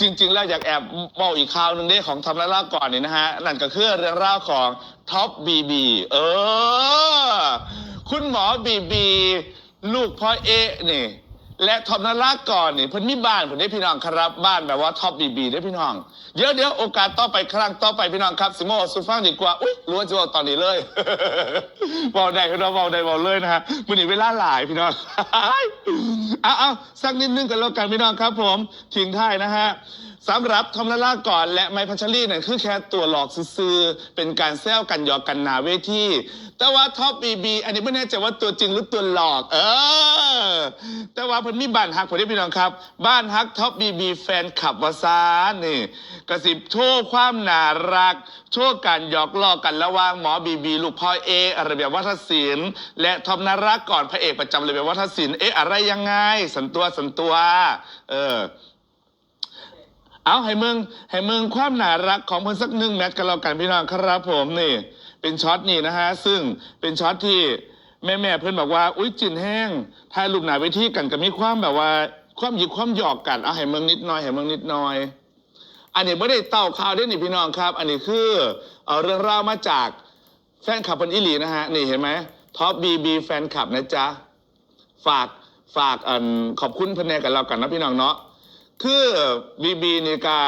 จริง ๆ แล้วอยากแอบบอกอีกข่าวหนึ่งเด้ของทำร้ายล่าก่อนนี่นะฮะ นั่นก็คือเรื่องราวของท็อปบีบีเออ คุณหมอบีบี ลูกพ่อเอะนี่ และท็อปนราก่อนนี่เพิ่นมีบ้านผมได้พี่น้องครับบ้านแบบว่าท็อปบีบีได้พี่น้อง เดี๋ยวเดี๋ยวโอกาสต่อไปครั้งต่อไปพี่น้องครับ สิโมสุฟังดีกว่า อุ้ยรู้ว่าจะบอกตอนนี้เลยบอกได้พี่น้องบอกได้บอกเลยนะฮะมันนี้เวลาหลายพี่น้องเอาเอาสักนิดนึงกันแล้วกันพี่น้องครับ ผมทิ้งท้ายนะฮะสำหรับทอมละล่าก่อนและไมค์พัชรีเนี่ยคือแค่ตัวหลอกซื้อเป็นการแซวกันหยอกกันหนาเวทีแต่ว่าท็อปบีบีอันนี้ไม่แน่ใจว่าตัวจริงหรือตัวหลอก เออ แต่ว่าเพิ่นมีบ้านฮักผมได้พี่น้องครับ บ้านฮักท็อปบีบีแฟนขับวาซานี่กระสิบโชว์ความน่ารัก โชว์การหยอกล้อกันระหว่างหมอบีบีลูกพ่อเอระเบียบวัฒนศิลป์และท็อมนารักก่อนพระเอกประจำระเบียบวัฒนศิลป์เอ๊ะอะไรยังไง สันตัวสันตัว เออเอาให้มึงให้มึงความน่ารักของเพิ่นสักหนึ่งแมตช์กันแล้วกันพี่น้องครับผมนี่ เป็นช็อตนี่นะฮะซึ่งเป็นช็อตที่ แม่แม่เพื่อนบอกว่า อุ้ยจินแห้งถ่ายรูปหนาเวทีกันก็มีความแบบว่า ความหยิกความหยอกกันเอาให้มึงนิดหน่อยให้มึงนิดหน่อย อันนี้ไม่ได้เต้าข่าวได้นี่พี่น้องครับ อันนี้คือเอาเรื่องราวมาจากแฟนคลับคนอิหลีนะฮะนี่เห็นไหมท็อปบีบีแฟนคลับนะจ๊ะฝากฝากอันขอบคุณพื่อนแนกันเรากันนะพี่น้องเนาะคือบีบีนี่กา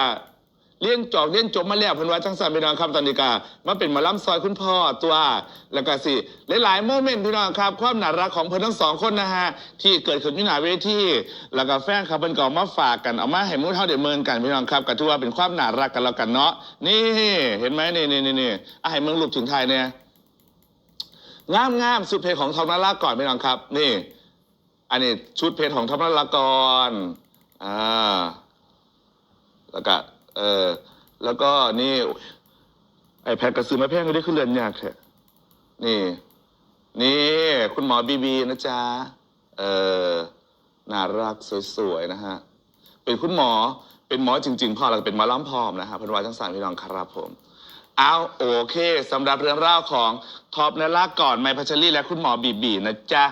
เลี้ยนจอกเลี้ยนจบมาแล้วเพิ่นว่าจังสันพี่น้องครับตอนนี้กามาเป็นหมาล้ำซอยคุณพ่อตัวแล้วก็สิหลายๆโมเมนต์พี่น้องครับ ความน่ารักของเพิ่นทั้งสองคนนะฮะที่เกิดขึ้นอยู่หน้าเวทีแล้วก็แฟนคลับเพิ่นก็เอามาฝากกันเอามาให้มูเท่าเดียวเมินกันพี่น้องครับก็ถือว่าเป็นความน่ารักกันแล้วกันเนาะนี่เห็นไหมนี่นี่นี่นี่อะให้มึงรูปถึงไทยเนี่ยงามงามสุดเพลงของทอมนาราก่อนพี่น้องครับ นี่ อันนี้ชุดเพลงของทอมนาราก่อนอ่าแล้วก็ เออ แล้วก็นี่ไอแพดกระสือมาแพงก็ได้ขึ้นเรือนยากแท้นี่ นี่ คุณหมอบีบีนะจ๊ะ เออน่ารักสวยๆนะฮะ เป็นคุณหมอ เป็นหมอจริง ๆพ่อแล้วก็เป็นหมอล้ำพร้อมนะฮะพันวาทั้งสามพี่น้องครับผม เอาโอเคสำหรับเรื่องราวของท็อปนลาก่อนไมพัชรีและคุณหมอบีบีนะจ๊ะ